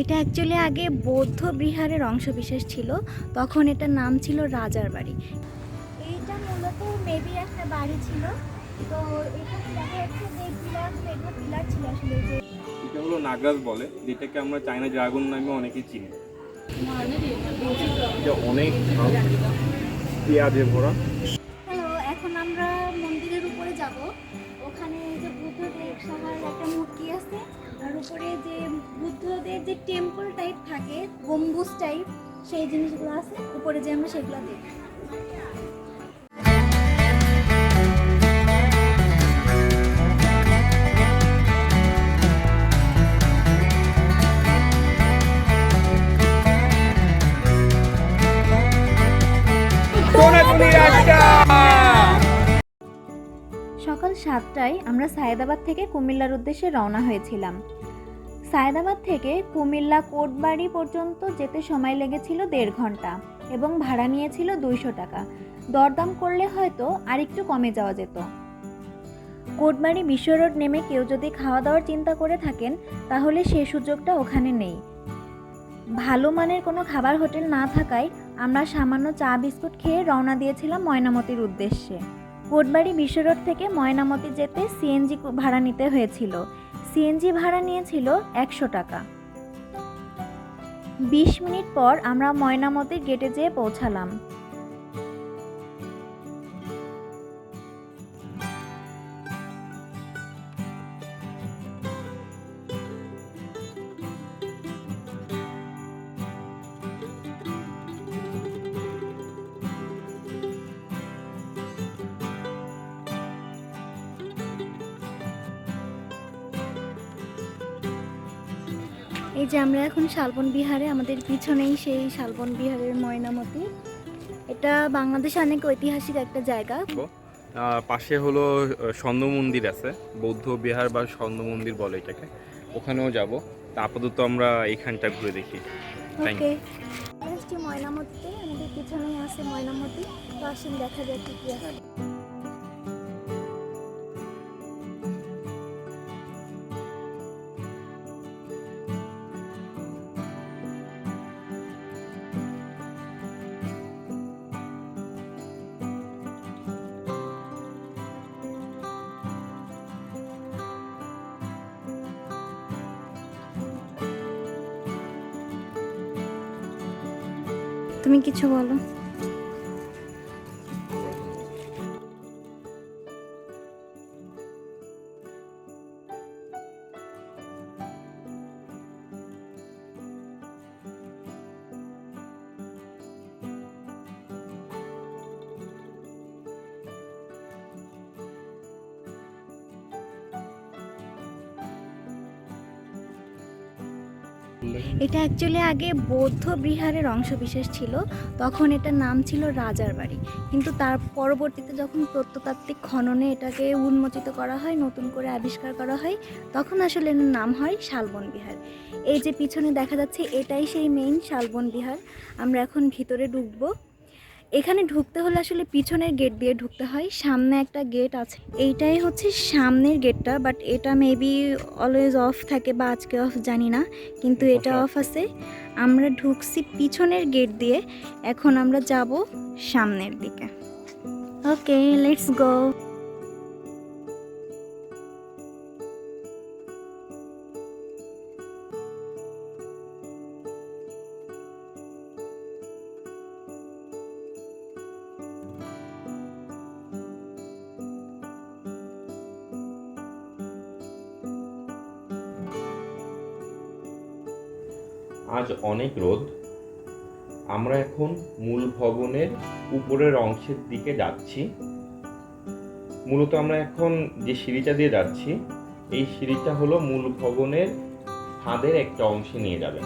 এটা অ্যাকচুয়ালি আগে বৌদ্ধ বিহারের অংশবিশেষ ছিল তখন এটার নাম ছিল রাজার বাড়ি। এইটা মূলত মেবি একটা বাড়ি ছিল তো এখানে দেখা যাচ্ছে যে পিলার এগুলো পিলার ছিল আসলে যে। এটা হলো নাগাজ বলে যেটাকে আমরা চায়না ড্রাগন নামে অনেকে চিনি। এটা অনেক পেঁয়াজে ভরা। হ্যালো এখন আমরা মন্দিরের উপরে যাব। ওখানে যে বুদ্ধদেব সবার একটা মূর্তি আছে আর উপরে যে বুদ্ধদের যে টেম্পল টাইপ থাকে, গম্বুজ টাইপ সেই জিনিসগুলো আছে, উপরে যে আমরা সেগুলো দেখি। সাতটায় আমরা সায়েদাবাদ থেকে কুমিল্লার উদ্দেশ্যে রওনা হয়েছিলাম। সায়েদাবাদ থেকে কুমিল্লা কোটবাড়ি পর্যন্ত যেতে সময় লেগেছিল দেড় ঘণ্টা এবং ভাড়া নিয়েছিল দুইশো টাকা। দরদাম করলে হয়তো আরেকটু কমে যাওয়া যেত। কোটবাড়ি বিশ্ব রোড নেমে কেউ যদি খাওয়া দাওয়ার চিন্তা করে থাকেন, তাহলে সেই সুযোগটা ওখানে নেই। ভালো মানের কোনো খাবার হোটেল না থাকায় আমরা সামান্য চা বিস্কুট খেয়ে রওনা দিয়েছিলাম ময়নামতির উদ্দেশ্যে। কোটবাড়ি বিশ্ব রোড থেকে ময়নামতি যেতে সিএনজি ভাড়া নিতে হয়েছিল। সিএনজি ভাড়া নিয়েছিল একশো টাকা। বিশ মিনিট পর আমরা ময়নামতির গেটে যেয়ে পৌঁছালাম। এই যে আমরা এখন শালবন বিহারে আমাদের পিছনেই সেই শালবন বিহারের ময়নামতি। এটা বাংলাদেশে অনেক ঐতিহাসিক একটা জায়গা। পাশে হলো স্বর্ণ মন্দির আছে বৌদ্ধ বিহার বা স্বর্ণ মন্দির বলে এটাকে। ওখানেও যাব। তা আপাতত আমরা এইখানটা ঘুরে দেখি। ওকে ময়নামতিতে আমাদের পিছনেই আছে ময়নামতি। তো আসেন দেখা যায় কি আছে। তুমি কিছু বলো। অ্যাকচুয়ালি আগে বৌদ্ধ বিহারের অংশবিশেষ ছিল, তখন এটার নাম ছিল রাজার বাড়ি। কিন্তু তার পরবর্তীতে যখন প্রত্নতাত্ত্বিক খননে এটাকে উন্মোচিত করা হয়, নতুন করে আবিষ্কার করা হয়, তখন আসলে এর নাম হয় শালবন বিহার। এই যে পিছনে দেখা যাচ্ছে, এটাই সেই মেইন শালবন বিহার। আমরা এখন ভিতরে ঢুকবো। এখানে ঢুকতে হলে আসলে পিছনের গেট দিয়ে ঢুকতে হয় সামনে একটা গেট আছে। এইটাই হচ্ছে সামনের গেটটা বাট এটা মেবি অলওয়েজ অফ থাকে বা আজকে অফ জানি না কিন্তু এটা অফ আছে। আমরা ঢুকছি পিছনের গেট দিয়ে এখন আমরা যাব সামনের দিকে। ওকে লেটস গো আজ অনেক রোদ। আমরা এখন মূল ভবনের উপরের অংশের দিকে যাচ্ছি। মূলত আমরা এখন যে সিঁড়িটা দিয়ে যাচ্ছি, এই সিঁড়িটা হলো মূল ভবনের ছাদের একটা অংশে নিয়ে যাবে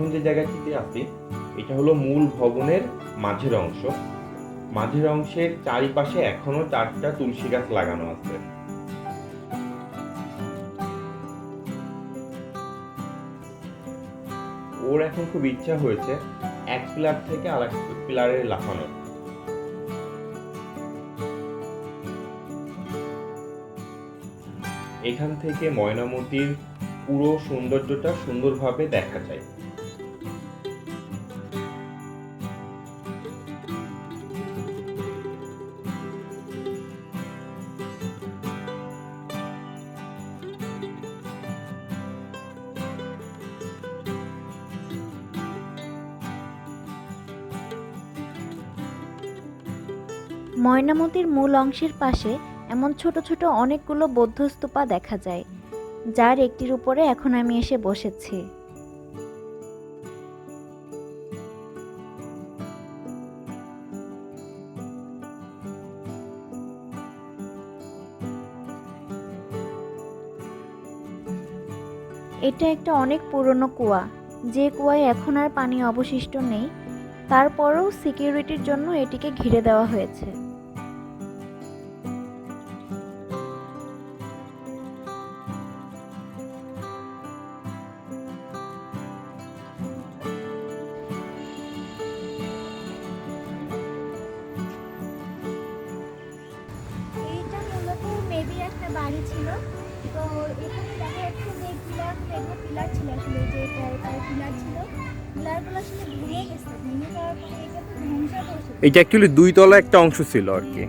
এখন যে জায়গাটিতে আছি এটা হলো মূল ভবনের মাঝের অংশ। মাঝের অংশের চারিপাশে এখনও চারটা তুলসী গাছ লাগানো আছে। ওর এখন খুব ইচ্ছা হয়েছে এক পিলার থেকে আরেক পিলারে লাফানো। এখান থেকে ময়নামতির পুরো সৌন্দর্যটা সুন্দরভাবে দেখা যায়। ময়নামতির মূল অংশের পাশে এমন ছোট ছোট অনেকগুলো বৌদ্ধ স্তূপা দেখা যায়, যার একটির উপরে এখন আমি এসে বসেছি। এটা একটা অনেক পুরনো কুয়া, যে কুয়ায় এখন আর পানি অবশিষ্ট নেই। তারপরও সিকিউরিটির জন্য এটিকে ঘিরে দেওয়া হয়েছে। ছিল আসলে যে পিলার ছিল। পিলারগুলো আসলে ভেঙে গেছে। ভেঙে যাওয়ার পরে এটা অ্যাকচুয়ালি দুই তলা একটা অংশ ছিল আর কি।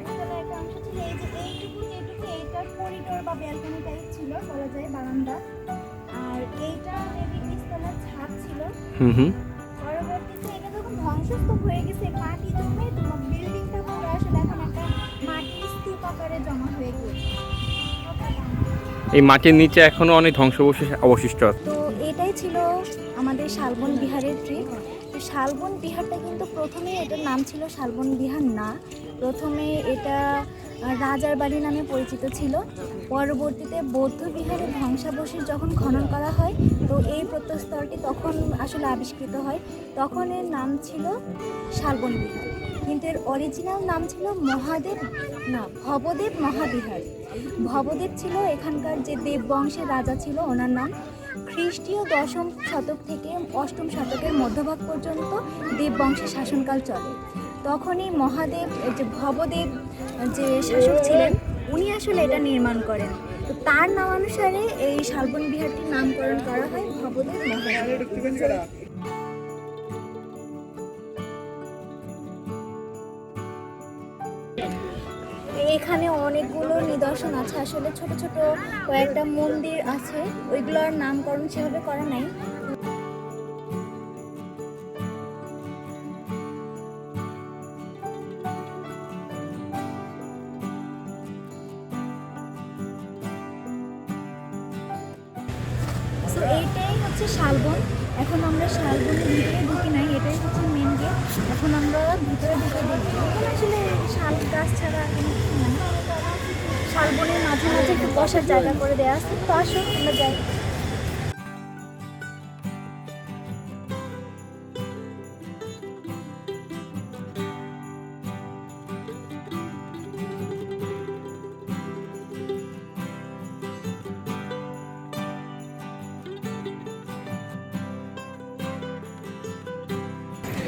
হুম হুম। পরবর্তীতে এটা যখন ধ্বংসস্তূপ হয়ে গেছে মাটি জমে বিল্ডিংটা পুরো আসলে এখন একটা মাটির স্তূপ আকারে জমা হয়ে গিয়েছে। এই মাটির নিচে এখনও অনেক ধ্বংসাবশেষ অবশিষ্ট আছে। শালবন বিহারের ট্রিপ। তো শালবন বিহারটা কিন্তু প্রথমে এটার নাম ছিল শালবন বিহার না। প্রথমে এটা রাজার বাড়ি নামে পরিচিত ছিল। পরবর্তীতে বৌদ্ধ বিহারের ধ্বংসাবশেষ যখন খনন করা হয়, তো এই প্রত্যস্তরটি তখন আসলে আবিষ্কৃত হয়। তখন এর নাম ছিল শালবন বিহার। কিন্তু এর অরিজিনাল নাম ছিল মহাদেব, না, ভবদেব মহাবিহার। ভবদেব ছিল এখানকার যে দেব বংশের রাজা ছিল, ওনার নাম। খ্রিস্টীয় দশম শতক থেকে অষ্টম শতকের মধ্যভাগ পর্যন্ত দেব বংশের শাসনকাল চলে। তখনই মহাদেব যে ভবদেব যে শাসক ছিলেন, উনি আসলে এটা নির্মাণ করেন। তো তার নামানুসারে এই শালবন বিহারটির নামকরণ করা হয় ভবদেব মহাদেব। এখানে অনেকগুলো নিদর্শন আছে। আসলে ছোট ছোট কয়েকটা মন্দির আছে। ওইগুলোর নামকরণ সেভাবে করা নাই। বসার জায়গা করে দেওয়া আছে তো আসো আমরা যাই।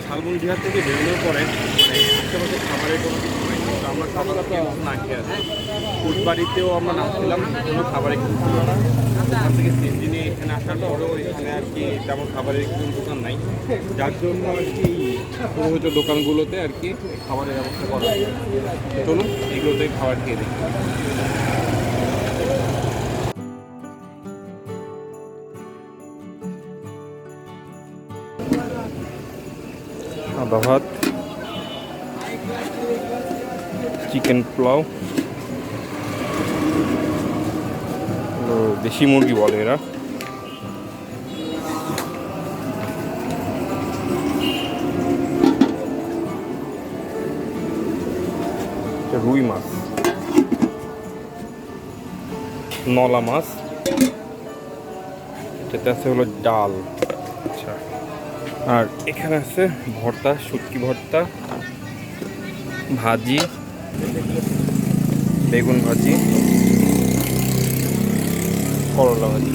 শালবন বিহার থেকে বেরোনোর পরে মানে আশেপাশে খাবারের কোনো কিছু নাই তো আমরা না খেয়ে আছি ফুড বাড়িতেও আমরা নামছিলাম কোনো খাবারের কিছু ছিল না ওখান থেকে সিএনজি নিয়ে এখানে আসার পরেও এখানে আর কি তেমন খাবারের কোনো দোকান নাই। যার জন্য আর কি প্রভাবিত দোকানগুলোতে আর কি খাবারের ব্যবস্থা করা চলুন এগুলোতে খাবার খেয়ে দেখি। ভাত চিকেন পোলাও। দেশি মুরগি বলে এরা। রুই মাছ। নলা মাছ। এটাতে আছে হলো ডাল। আচ্ছা। আর এখানে আছে ভর্তা, শুটকি ভর্তা, ভাজি। বেগুন ভাজি, করলা ভাজি।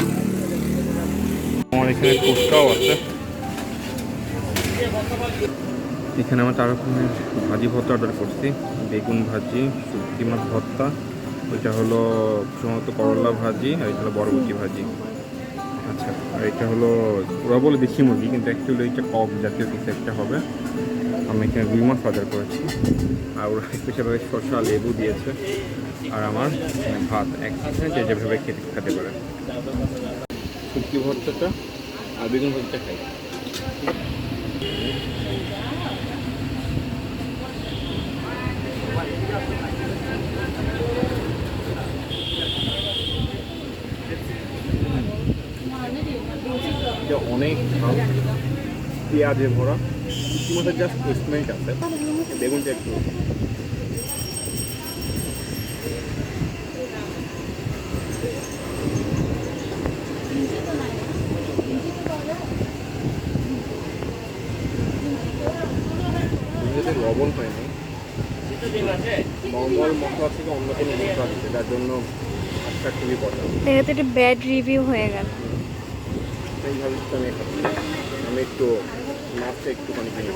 আমার এখানে ফুচকাও আছে। এখানে আমার চার রকমের ভাজি ভর্তা অর্ডার করছি। বেগুন ভাজি, শুটকি মাছ ভর্তা, ওইটা হলো প্রথমত করলা ভাজি, আর এটা হলো বরবটি ভাজি। আচ্ছা আর এটা হলো ওরা বলে দেশি মুরগি, কিন্তু অ্যাকচুয়ালি এটা কব জাতীয় কিছু একটা হবে। আমি এখানে রুই মাছ অর্ডার করেছি। আর ওরা স্পেশালভাবে শসা লেবু দিয়েছে। আর আমার ভাত একসাথে যে যেভাবে খেতে খেতে পারে। শুটকি ভর্তাটা আর বেগুন ভাজিটা খাই। এটা অনেক পেঁয়াজে ভরা মাছের জাস্ট স্মেলটা আছে। বেগুনটা একটু লবণ হয়নি। নর্মাল মশলা থেকে অন্য কোনো মশলা আছে যার জন্য আজটা খুবই পছন্দ একটা ব্যাড রিভিউ হয়ে গেল। সেইভাবে আমি আমি একটু মাছটা একটুখানি দিই।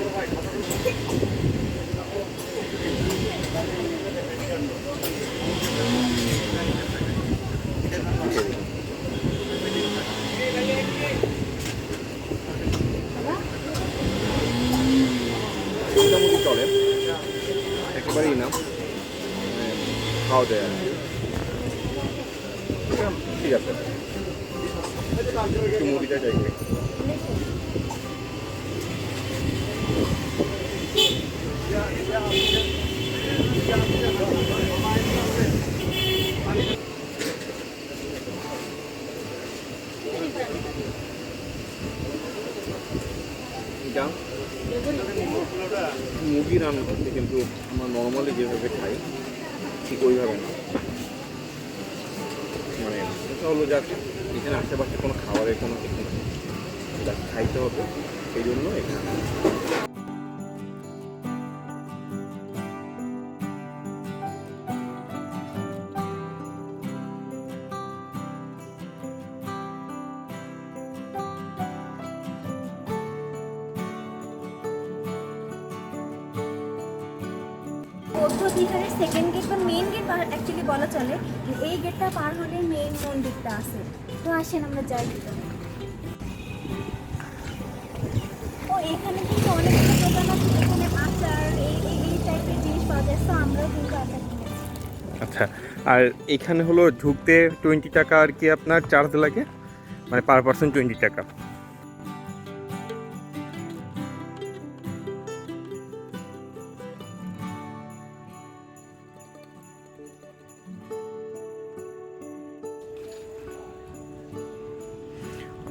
মোটামুটি চলে। একেবারেই না। মানে খাওয়া যায় ঠিক আছে। একটু মুড়িটা এটা মুরগি রান্না করছে কিন্তু আমরা নর্মালি যেভাবে খাই ঠিক ওইভাবে না মানে এটা হলো যা এখানে আশেপাশে কোনো খাবারের কোনো কিছু নেই। যা খাইতে হবে, সেই জন্য এখানে। বৌদ্ধ বিহারের সেকেন্ড গেট বা মেইন গেট অ্যাকচুয়ালি বলা চলে এই গেটটা পার হলে মেন মন্দিরটা আছে। তো আসেন আমরা যাই। ও, এখানে কিন্তু অনেকগুলো দোকান আছে, যেখানে আচার, এই এই টাইপের জিনিস পাওয়া যায় তো আমরাও কিন্তু আচার আচ্ছা আর এখানে হলো ঢুকতে টোয়েন্টি টাকা আর কি আপনার চার্জ লাগে? মানে পার পার্সন টোয়েন্টি টাকা।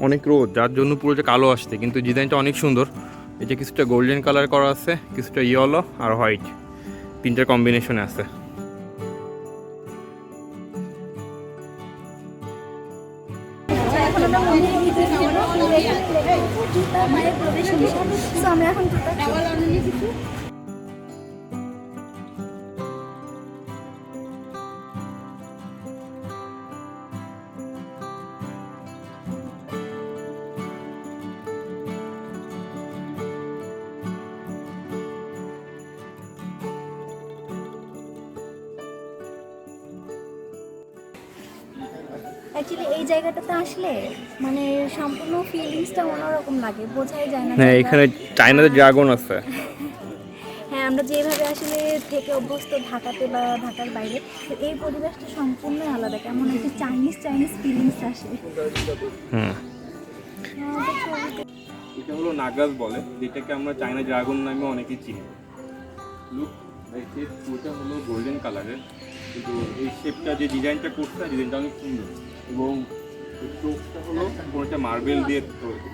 অনেক রোদ, যার জন্য পুরো যে কালো আসছে। কিন্তু ডিজাইনটা অনেক সুন্দর। এটা কিছুটা গোল্ডেন কালার করা আছে, কিছুটা ইয়েলো আর হোয়াইট তিনটা কম্বিনেশনে আছে। অ্যাকচুয়ালি এই জায়গাটাতে আসলে মানে সম্পূর্ণ ফিলিংসটা অন্যরকম লাগে বোঝাই যায় না হ্যাঁ এখানে চায়নাতে ড্রাগন আছে। হ্যাঁ আমরা যেভাবে আসলে থেকে অভ্যস্ত ঢাকাতে বা ঢাকার বাইরে তো এই পরিবেশটা সম্পূর্ণই আলাদা কেমন একটা চাইনিজ চাইনিজ ফিলিংস আসে। হুম। আমাদের এটা হলো নাগাজ বলে যেটাকে আমরা চায়না ড্রাগন নামে অনেকে চিনি। লুক পুরোটা হলো গোল্ডেন কালারের কিন্তু এই শেপটা যে ডিজাইনটা করছে ডিজাইনটা অনেক সুন্দর। এবং চোখটা হলো পুরোটা মার্বেল দিয়ে তৈরি।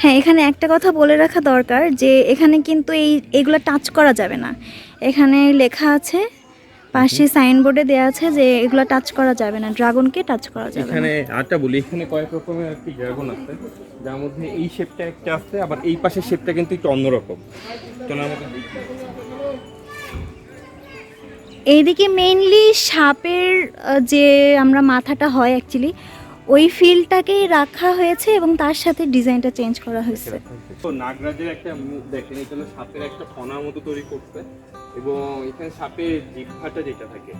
হ্যাঁ এখানে একটা কথা বলে রাখা দরকার যে এখানে কিন্তু এই এগুলো টাচ করা যাবে না। এখানে লেখা আছে পাশে সাইনবোর্ডে দেওয়া আছে যে এগুলো টাচ করা যাবে না ড্রাগনকে টাচ করা যাবে এখানে আরেকটা বলি এখানে কয়েক রকমের কি ড্রাগন আছে যার মধ্যে এই শেপটা একটা আছে আবার এই পাশের শেপটা কিন্তু একটু অন্যরকম। চলো আমাকে। এইদিকে মেইনলি সাপের যে আমরা মাথাটা হয় অ্যাকচুয়ালি ওই ফিলটাকেই রাখা হয়েছে এবং তার সাথে ডিজাইনটা চেঞ্জ করা হয়েছে। তো নাগরাজের একটা মুখ দেখেন হলো সাপের একটা ফনার মতো তৈরি করছে এবং এখানে সাপের জিহ্বাটা যেটা থাকে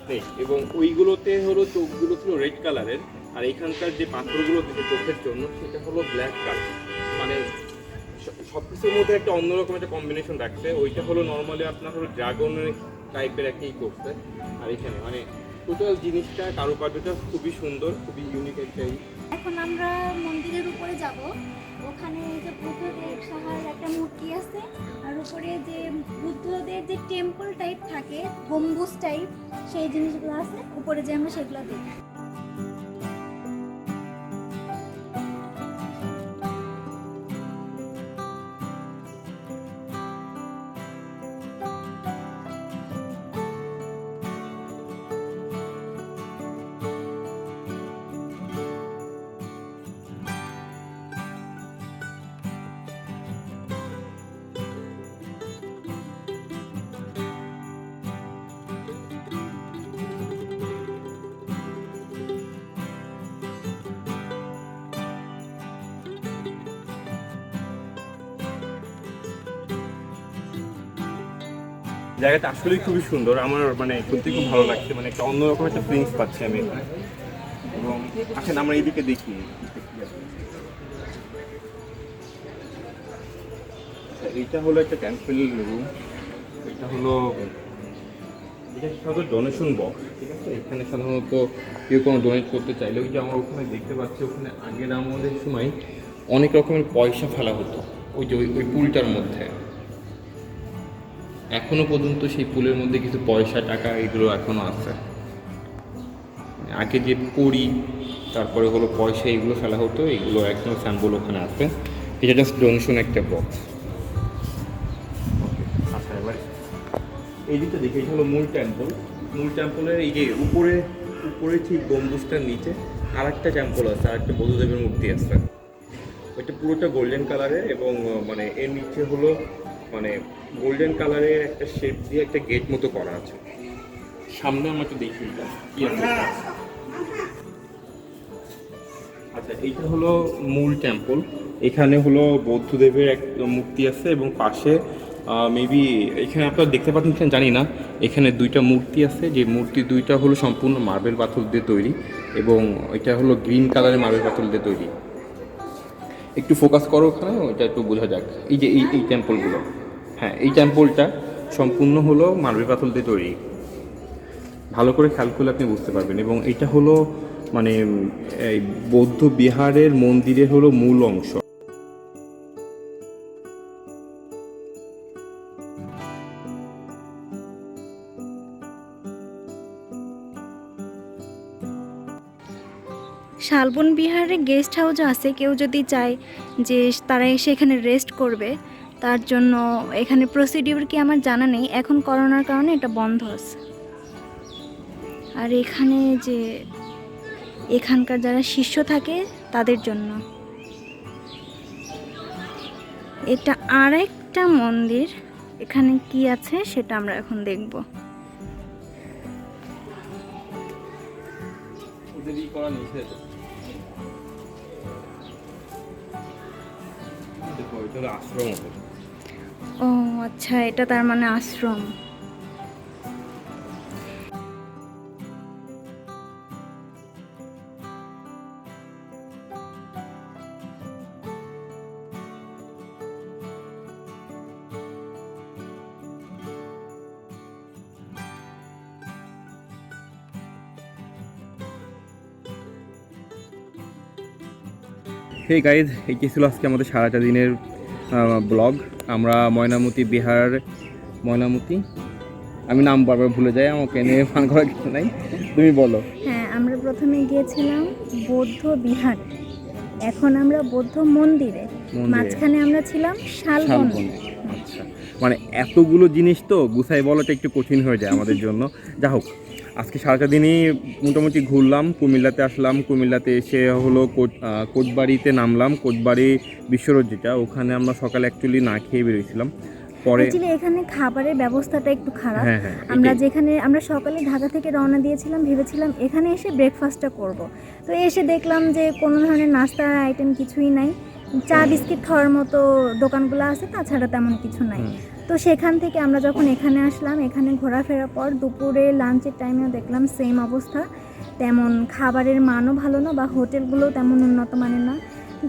স্নেক এবং ওইগুলোতে হলো চোখগুলো ছিল রেড কালারের আর এখানকার যে পাথরগুলো থাকে চোখের জন্য, সেটা হলো ব্ল্যাক কালার মানে সব কিছুর মধ্যে একটা অন্যরকম একটা কম্বিনেশন রাখছে। ওইটা হলো নর্মালি আপনার হলো ড্রাগনের টাইপের একটাই করছে। আর এখানে মানে টোটাল জিনিসটা কারুকার্যটা খুবই সুন্দর, খুবই ইউনিক একটাই এখন আমরা মন্দিরের উপরে যাব। ওখানে যে বুদ্ধদেব সাহার একটা মূর্তি আছে। আর উপরে যে বুদ্ধদের যে টেম্পল টাইপ থাকে, গম্বুজ টাইপ সেই জিনিসগুলো আছে। উপরে যে আমরা সেগুলো দেখি জায়গাটা আসলেই খুবই সুন্দর। আমার মানে সত্যি খুব ভালো লাগছে। মানে একটা অন্যরকম একটা ফিলিংস পাচ্ছি আমি এবং আসেন, আমরা এইদিকে দেখি। এইটা হলো একটা ক্যান্সেল রুম এটা হলো, এটা সাধারণত ডোনেশন বক্স ঠিক আছে? এখানে সাধারণত কেউ কোনো ডোনেট করতে চাইলে ওই যে আমরা ওখানে দেখতে পাচ্ছি, ওখানে আগের আমাদের সময় অনেক রকমের পয়সা ফেলা হতো। ওই যে ওই পুলটার মধ্যে। এখনও পর্যন্ত সেই পুলের মধ্যে কিছু পয়সা, টাকা এগুলো এখনও আছে। আগে যে কড়ি, তারপরে হলো পয়সা, এগুলো ফেলা হতো, এগুলো এখনও স্যাম্পল ওখানে আছে। এটা জাস্ট ডোনেশন একটা বক্স আচ্ছা এবার এই দিকটা দেখি, এটা হলো মূল টেম্পল মূল টেম্পলের এই যে উপরে উপরে ঠিক গম্বুজটার নিচে আর একটা টেম্পল আছে আর একটা বৌদ্ধদেবের মূর্তি আছে। ওইটা পুরোটা গোল্ডেন কালারের এবং মানে এর নিচে হলো মানে গোল্ডেন কালারের একটা শেপ দিয়ে একটা গেট মতো করা আছে। সামনে আমরা একটু দেখি আচ্ছা এইটা হলো মূল টেম্পল এখানে হলো বৌদ্ধদেবের এক মূর্তি আছে এবং পাশে মেবি এখানে আপনারা দেখতে পাচ্ছেন কিনা জানি না। এখানে দুইটা মূর্তি আছে। যে মূর্তি দুইটা হলো সম্পূর্ণ মার্বেল পাথর দিয়ে তৈরি এবং এটা হলো গ্রিন কালারের মার্বেল পাথর দিয়ে তৈরি। একটু ফোকাস করো ওখানে, ওইটা একটু বোঝা যাক। এই যে এই এই টেম্পলগুলো হ্যাঁ এই টেম্পলটা সম্পূর্ণ হলো মার্বেল পাথর দিয়ে তৈরি। ভালো করে খেয়াল করলে আপনি বুঝতে পারবেন এবং এটা হলো মানে এই বৌদ্ধ বিহারের মন্দিরের হলো মূল অংশ। শালবন বিহারে গেস্ট হাউস আছে, কেউ যদি চায় যে তারা এসে এখানে রেস্ট করবে, তার জন্য এখানে প্রসিডিউর কি আমার জানা নেই। এখন করোনার কারণে এটা বন্ধ আছে। আর এখানে যে এখানকার যারা শিষ্য থাকে, তাদের জন্য। এটা আর একটা মন্দির। এখানে কি আছে সেটা আমরা এখন দেখব। করা আশ্রম ও আচ্ছা এটা তার মানে আশ্রম। হেই গাইজ এইটি ছিল আজকে আমাদের সারাটা দিনের ব্লগ আমরা ময়নামতি বিহার ময়নামতি? আমি নাম বারবার ভুলে যাই আমাকে নিয়ে ফান করার কিছু নাই। তুমি বলো। হ্যাঁ আমরা প্রথমে গিয়েছিলাম বৌদ্ধ বিহার। এখন আমরা বৌদ্ধ মন্দিরে। মাঝখানে আমরা ছিলাম শালবন। শালবনে আচ্ছা। মানে এতগুলো জিনিস তো গুছাই বলাটা একটু কঠিন হয়ে যায় আমাদের জন্য। যা হোক আজকে সারাটা দিনই মোটামুটি ঘুরলাম কুমিল্লাতে আসলাম কুমিল্লাতে এসে হলো কোট কোটবাড়িতে নামলাম কোটবাড়ি বিশ্বরোড যেটা ওখানে আমরা সকালে অ্যাকচুয়ালি না খেয়ে বেরিয়েছিলাম। পরে এখানে খাবারের ব্যবস্থাটা একটু খারাপ। হ্যাঁ হ্যাঁ আমরা যেখানে আমরা সকালে ঢাকা থেকে রওনা দিয়েছিলাম ভেবেছিলাম এখানে এসে ব্রেকফাস্টটা করব। তো এসে দেখলাম যে কোনো ধরনের নাস্তার আইটেম কিছুই নাই। চা বিস্কিট খাওয়ার মতো দোকানগুলো আছে তাছাড়া তেমন কিছু নাই। তো সেখান থেকে আমরা যখন এখানে আসলাম, এখানে ঘোরাফেরার পর দুপুরে লাঞ্চের টাইমেও দেখলাম সেম অবস্থা। তেমন খাবারের মানও ভালো না বা হোটেলগুলোও তেমন উন্নত মানের না।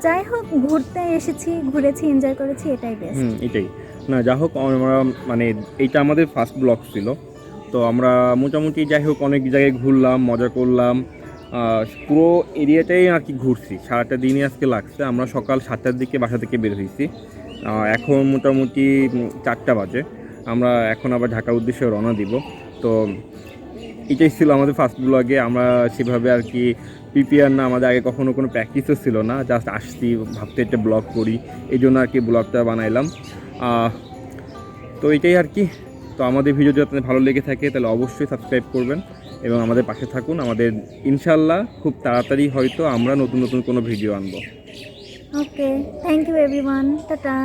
যাই হোক, ঘুরতে এসেছি, ঘুরেছি এনজয় করেছি, এটাই বেস্ট এটাই। না, যা হোক, আমরা মানে এইটা আমাদের ফার্স্ট ব্লগ ছিল। তো আমরা মোটামুটি যাই হোক, অনেক জায়গায় ঘুরলাম, মজা করলাম। পুরো এরিয়াটাই আর কি ঘুরছি। সারাটা দিনই আজকে লাগছে। আমরা সকাল সাতটার দিকে বাসা থেকে বের হয়েছি। এখন মোটামুটি চারটা বাজে। আমরা এখন আবার ঢাকার উদ্দেশ্যে রওনা দিব। তো এটাই ছিল আমাদের ফার্স্ট ব্লগে আমরা সেভাবে আর কি প্রিপেয়ার না, আমাদের আগে কখনো কোনো প্র্যাকটিসও ছিল না। জাস্ট আসছি, ভাবতে একটা ব্লগ করি। এই জন্য আর কি ব্লগটা বানাইলাম। তো এটাই আর কি। তো আমাদের ভিডিও যদি আপনাদের ভালো লেগে থাকে, তাহলে অবশ্যই সাবস্ক্রাইব করবেন এবং আমাদের পাশে থাকুন। আমাদের ইনশাল্লাহ খুব তাড়াতাড়ি হয়তো আমরা নতুন নতুন কোনো ভিডিও আনব। okay thank you everyone tata